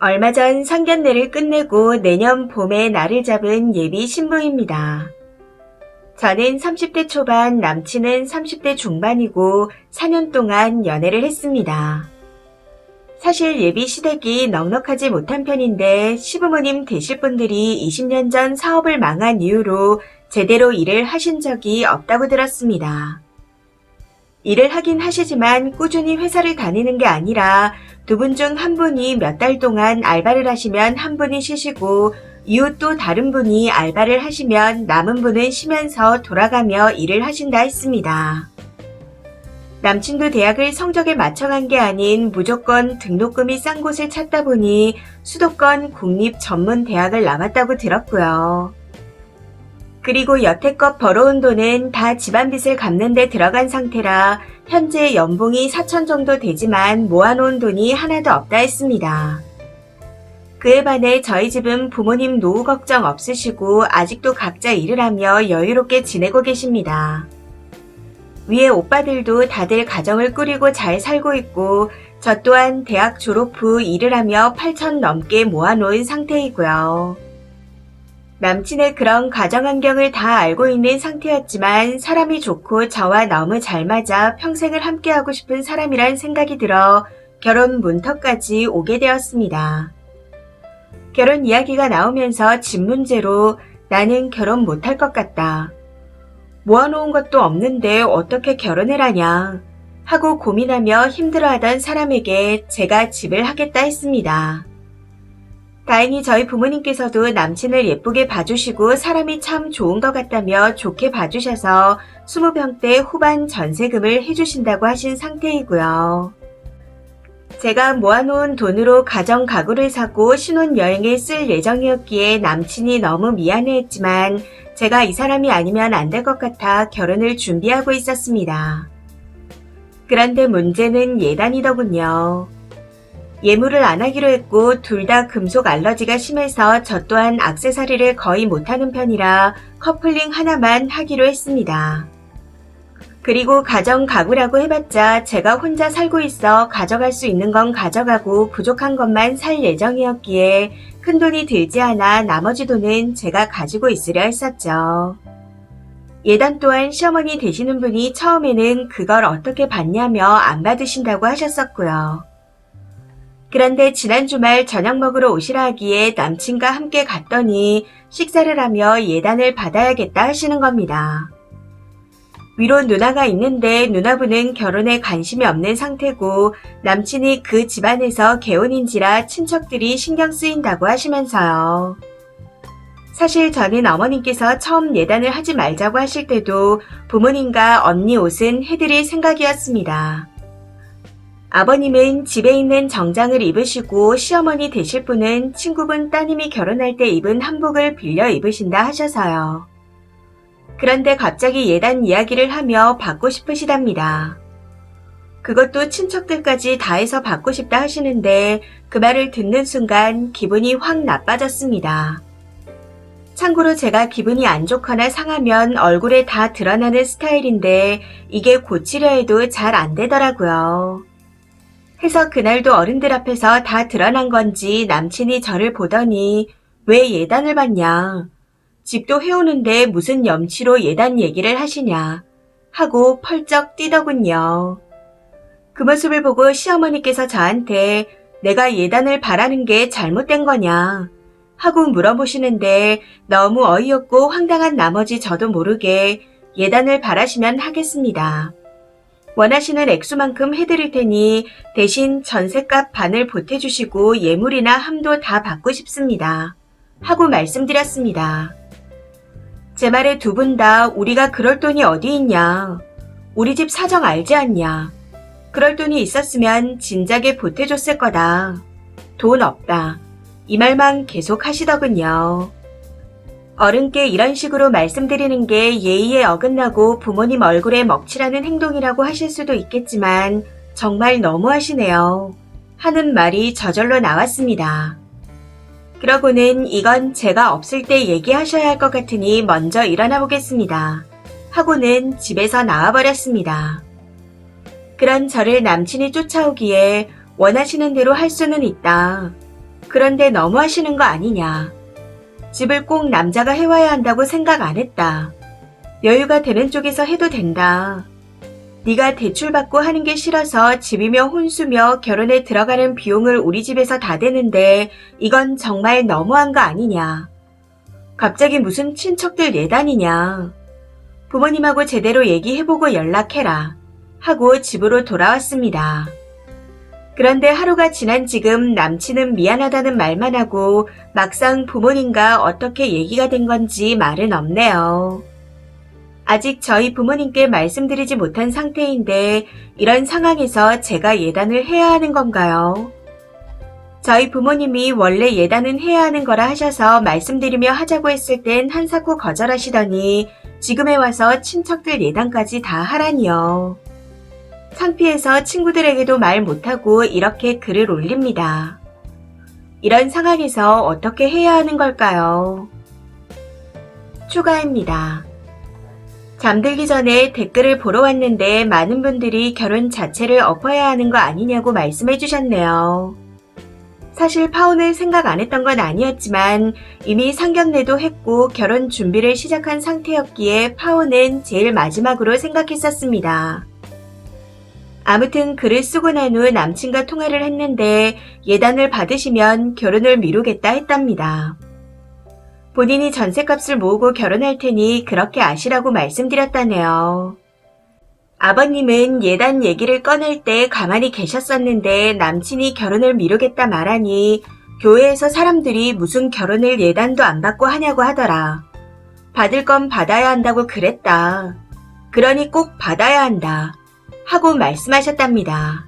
얼마 전 상견례를 끝내고 내년 봄에 날을 잡은 예비 신부입니다. 저는 30대 초반, 남친은 30대 중반이고 4년 동안 연애를 했습니다. 사실 예비 시댁이 넉넉하지 못한 편인데 시부모님 되실 분들이 20년 전 사업을 망한 이유로 제대로 일을 하신 적이 없다고 들었습니다. 일을 하긴 하시지만 꾸준히 회사를 다니는 게 아니라 두 분 중 한 분이 몇 달 동안 알바를 하시면 한 분이 쉬시고 이후 또 다른 분이 알바를 하시면 남은 분은 쉬면서 돌아가며 일을 하신다 했습니다. 남친도 대학을 성적에 맞춰 간 게 아닌 무조건 등록금이 싼 곳을 찾다 보니 수도권 국립 전문 대학을 나왔다고 들었고요. 그리고 여태껏 벌어온 돈은 다 집안 빚을 갚는 데 들어간 상태라 현재 연봉이 4천 정도 되지만 모아놓은 돈이 하나도 없다 했습니다. 그에 반해 저희 집은 부모님 노후 걱정 없으시고 아직도 각자 일을 하며 여유롭게 지내고 계십니다. 위에 오빠들도 다들 가정을 꾸리고 잘 살고 있고 저 또한 대학 졸업 후 일을 하며 8천 넘게 모아놓은 상태이고요. 남친의 그런 가정 환경을 다 알고 있는 상태였지만 사람이 좋고 저와 너무 잘 맞아 평생을 함께하고 싶은 사람이란 생각이 들어 결혼 문턱까지 오게 되었습니다. 결혼 이야기가 나오면서 집 문제로 나는 결혼 못할 것 같다. 모아놓은 것도 없는데 어떻게 결혼을 하냐 하고 고민하며 힘들어하던 사람에게 제가 집을 하겠다 했습니다. 다행히 저희 부모님께서도 남친을 예쁘게 봐주시고 사람이 참 좋은 것 같다며 좋게 봐주셔서 20평대 후반 전세금을 해주신다고 하신 상태이고요. 제가 모아놓은 돈으로 가정 가구를 사고 신혼여행에 쓸 예정이었기에 남친이 너무 미안해했지만 제가 이 사람이 아니면 안 될 것 같아 결혼을 준비하고 있었습니다. 그런데 문제는 예단이더군요. 예물을 안 하기로 했고 둘 다 금속 알러지가 심해서 저 또한 악세사리를 거의 못하는 편이라 커플링 하나만 하기로 했습니다. 그리고 가정 가구라고 해봤자 제가 혼자 살고 있어 가져갈 수 있는 건 가져가고 부족한 것만 살 예정이었기에 큰 돈이 들지 않아 나머지 돈은 제가 가지고 있으려 했었죠. 예단 또한 시어머니 되시는 분이 처음에는 그걸 어떻게 받냐며 안 받으신다고 하셨었고요. 그런데 지난 주말 저녁 먹으러 오시라 하기에 남친과 함께 갔더니 식사를 하며 예단을 받아야겠다 하시는 겁니다. 위로 누나가 있는데 누나분은 결혼에 관심이 없는 상태고 남친이 그 집안에서 개혼인지라 친척들이 신경 쓰인다고 하시면서요. 사실 저는 어머님께서 처음 예단을 하지 말자고 하실 때도 부모님과 언니 옷은 해드릴 생각이었습니다. 아버님은 집에 있는 정장을 입으시고 시어머니 되실 분은 친구분 따님이 결혼할 때 입은 한복을 빌려 입으신다 하셔서요. 그런데 갑자기 예단 이야기를 하며 받고 싶으시답니다. 그것도 친척들까지 다 해서 받고 싶다 하시는데 그 말을 듣는 순간 기분이 확 나빠졌습니다. 참고로 제가 기분이 안 좋거나 상하면 얼굴에 다 드러나는 스타일인데 이게 고치려 해도 잘 안 되더라고요. 해서 그날도 어른들 앞에서 다 드러난 건지 남친이 저를 보더니 왜 예단을 받냐. 집도 해오는데 무슨 염치로 예단 얘기를 하시냐. 하고 펄쩍 뛰더군요. 그 모습을 보고 시어머니께서 저한테 내가 예단을 바라는 게 잘못된 거냐. 하고 물어보시는데 너무 어이없고 황당한 나머지 저도 모르게 예단을 바라시면 하겠습니다. 원하시는 액수만큼 해드릴 테니 대신 전세값 반을 보태주시고 예물이나 함도 다 받고 싶습니다. 하고 말씀드렸습니다. 제 말에 두 분 다 우리가 그럴 돈이 어디 있냐. 우리 집 사정 알지 않냐. 그럴 돈이 있었으면 진작에 보태줬을 거다. 돈 없다. 이 말만 계속 하시더군요. 어른께 이런 식으로 말씀드리는 게 예의에 어긋나고 부모님 얼굴에 먹칠하는 행동이라고 하실 수도 있겠지만 정말 너무하시네요. 하는 말이 저절로 나왔습니다. 그러고는 이건 제가 없을 때 얘기하셔야 할 것 같으니 먼저 일어나 보겠습니다. 하고는 집에서 나와버렸습니다. 그런 저를 남친이 쫓아오기에 원하시는 대로 할 수는 있다. 그런데 너무 하시는 거 아니냐. 집을 꼭 남자가 해와야 한다고 생각 안 했다. 여유가 되는 쪽에서 해도 된다. 네가 대출받고 하는 게 싫어서 집이며 혼수며 결혼에 들어가는 비용을 우리 집에서 다 대는데 이건 정말 너무한 거 아니냐. 갑자기 무슨 친척들 예단이냐. 부모님하고 제대로 얘기해보고 연락해라. 하고 집으로 돌아왔습니다. 그런데 하루가 지난 지금 남친은 미안하다는 말만 하고 막상 부모님과 어떻게 얘기가 된 건지 말은 없네요. 아직 저희 부모님께 말씀드리지 못한 상태인데 이런 상황에서 제가 예단을 해야 하는 건가요? 저희 부모님이 원래 예단은 해야 하는 거라 하셔서 말씀드리며 하자고 했을 땐 한사코 거절하시더니 지금에 와서 친척들 예단까지 다 하라니요. 창피해서 친구들에게도 말 못하고 이렇게 글을 올립니다. 이런 상황에서 어떻게 해야 하는 걸까요? 추가입니다. 잠들기 전에 댓글을 보러 왔는데 많은 분들이 결혼 자체를 엎어야 하는 거 아니냐고 말씀해 주셨네요. 사실 파혼을 생각 안 했던 건 아니었지만 이미 상견례도 했고 결혼 준비를 시작한 상태였기에 파혼은 제일 마지막으로 생각했었습니다. 아무튼 글을 쓰고 난 후 남친과 통화를 했는데 예단을 받으시면 결혼을 미루겠다 했답니다. 본인이 전셋값을 모으고 결혼할 테니 그렇게 아시라고 말씀드렸다네요. 아버님은 예단 얘기를 꺼낼 때 가만히 계셨었는데 남친이 결혼을 미루겠다 말하니 교회에서 사람들이 무슨 결혼을 예단도 안 받고 하냐고 하더라. 받을 건 받아야 한다고 그랬다. 그러니 꼭 받아야 한다. 하고 말씀하셨답니다.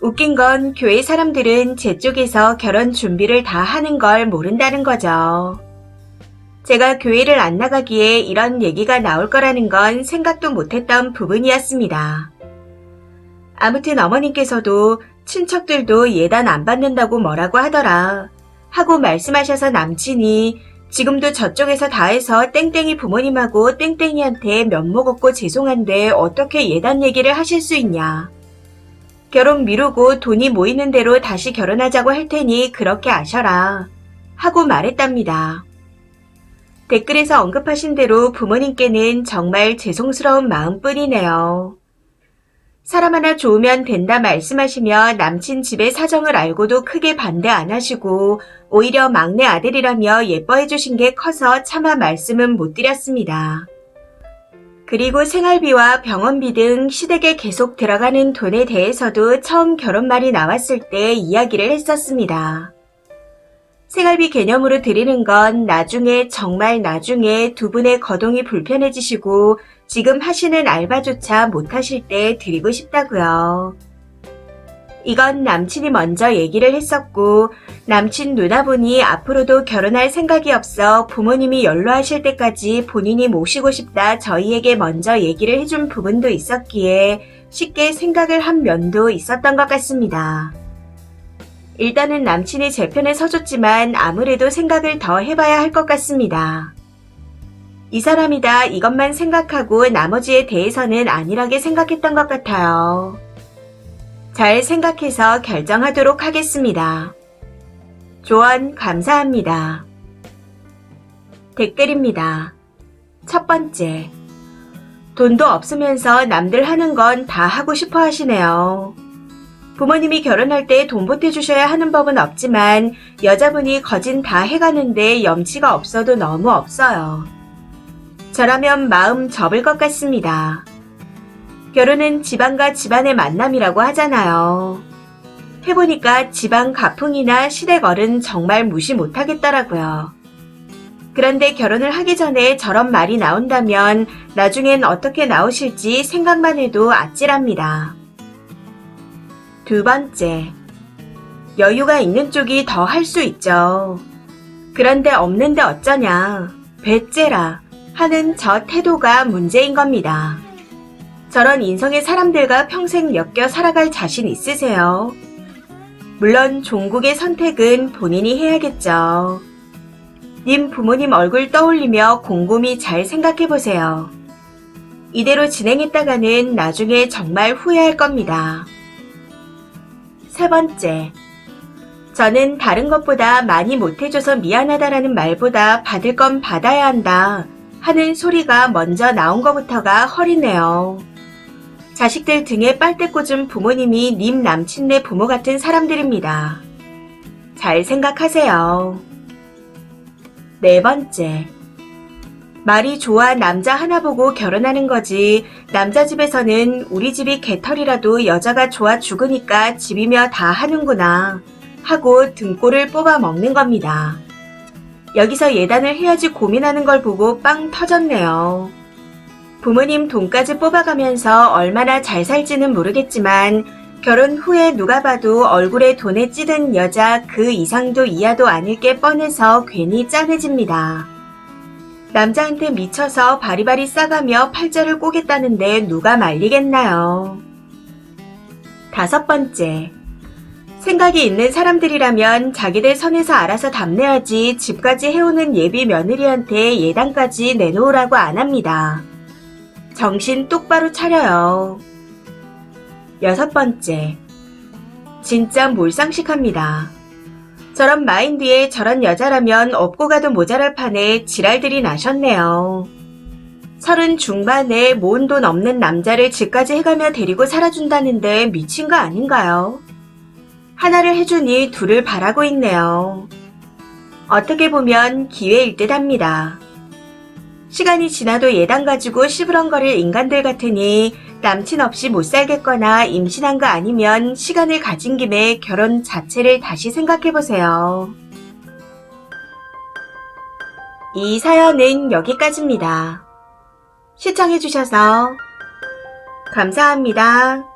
웃긴 건 교회 사람들은 제 쪽에서 결혼 준비를 다 하는 걸 모른다는 거죠. 제가 교회를 안 나가기에 이런 얘기가 나올 거라는 건 생각도 못했던 부분이었습니다. 아무튼 어머님께서도 친척들도 예단 안 받는다고 뭐라고 하더라. 하고 말씀하셔서 남친이 지금도 저쪽에서 다 해서 땡땡이 부모님하고 땡땡이한테 면목 없고 죄송한데 어떻게 예단 얘기를 하실 수 있냐. 결혼 미루고 돈이 모이는 대로 다시 결혼하자고 할 테니 그렇게 아셔라. 하고 말했답니다. 댓글에서 언급하신 대로 부모님께는 정말 죄송스러운 마음뿐이네요. 사람 하나 좋으면 된다 말씀하시며 남친 집의 사정을 알고도 크게 반대 안 하시고 오히려 막내 아들이라며 예뻐해 주신 게 커서 차마 말씀은 못 드렸습니다. 그리고 생활비와 병원비 등 시댁에 계속 들어가는 돈에 대해서도 처음 결혼 말이 나왔을 때 이야기를 했었습니다. 생활비 개념으로 드리는 건 나중에 정말 나중에 두 분의 거동이 불편해지시고 지금 하시는 알바조차 못하실 때 드리고 싶다고요. 이건 남친이 먼저 얘기를 했었고 남친 누나분이 앞으로도 결혼할 생각이 없어 부모님이 연로하실 때까지 본인이 모시고 싶다 저희에게 먼저 얘기를 해준 부분도 있었기에 쉽게 생각을 한 면도 있었던 것 같습니다. 일단은 남친이 제 편에 서줬지만 아무래도 생각을 더 해봐야 할 것 같습니다. 이 사람이다 이것만 생각하고 나머지에 대해서는 안일하게 생각했던 것 같아요. 잘 생각해서 결정하도록 하겠습니다. 조언 감사합니다. 댓글입니다. 첫 번째. 돈도 없으면서 남들 하는 건 다 하고 싶어 하시네요. 부모님이 결혼할 때 돈 보태주셔야 하는 법은 없지만 여자분이 거진 다 해가는데 염치가 없어도 너무 없어요. 저라면 마음 접을 것 같습니다. 결혼은 집안과 집안의 만남이라고 하잖아요. 해보니까 집안 가풍이나 시댁 어른 정말 무시 못하겠더라고요. 그런데 결혼을 하기 전에 저런 말이 나온다면 나중엔 어떻게 나오실지 생각만 해도 아찔합니다. 두 번째, 여유가 있는 쪽이 더 할 수 있죠. 그런데 없는데 어쩌냐, 배째라 하는 저 태도가 문제인 겁니다. 저런 인성의 사람들과 평생 엮여 살아갈 자신 있으세요? 물론 종국의 선택은 본인이 해야겠죠. 님 부모님 얼굴 떠올리며 곰곰이 잘 생각해 보세요. 이대로 진행했다가는 나중에 정말 후회할 겁니다. 세 번째, 저는 다른 것보다 많이 못해줘서 미안하다라는 말보다 받을 건 받아야 한다 하는 소리가 먼저 나온 것부터가 허리네요. 자식들 등에 빨대 꽂은 부모님이 님 남친네 부모 같은 사람들입니다. 잘 생각하세요. 네 번째. 말이 좋아 남자 하나 보고 결혼하는 거지. 남자 집에서는 우리 집이 개털이라도 여자가 좋아 죽으니까 집이며 다 하는구나. 하고 등골을 뽑아 먹는 겁니다. 여기서 예단을 해야지 고민하는 걸 보고 빵 터졌네요. 부모님 돈까지 뽑아가면서 얼마나 잘 살지는 모르겠지만 결혼 후에 누가 봐도 얼굴에 돈에 찌든 여자 그 이상도 이하도 아닐 게 뻔해서 괜히 짠해집니다. 남자한테 미쳐서 바리바리 싸가며 팔자를 꼬겠다는데 누가 말리겠나요? 다섯 번째. 생각이 있는 사람들이라면 자기들 선에서 알아서 답내야지 집까지 해오는 예비 며느리한테 예단까지 내놓으라고 안 합니다. 정신 똑바로 차려요. 여섯 번째. 진짜 몰상식합니다. 저런 마인드에 저런 여자라면 업고 가도 모자랄 판에 지랄들이 나셨네요. 서른 중반에 모은 돈 없는 남자를 집까지 해가며 데리고 살아준다는데 미친 거 아닌가요? 하나를 해주니 둘을 바라고 있네요. 어떻게 보면 기회일 듯 합니다. 시간이 지나도 예단 가지고 시부렁거릴 인간들 같으니 남친 없이 못 살겠거나 임신한 거 아니면 시간을 가진 김에 결혼 자체를 다시 생각해 보세요. 이 사연은 여기까지입니다. 시청해주셔서 감사합니다.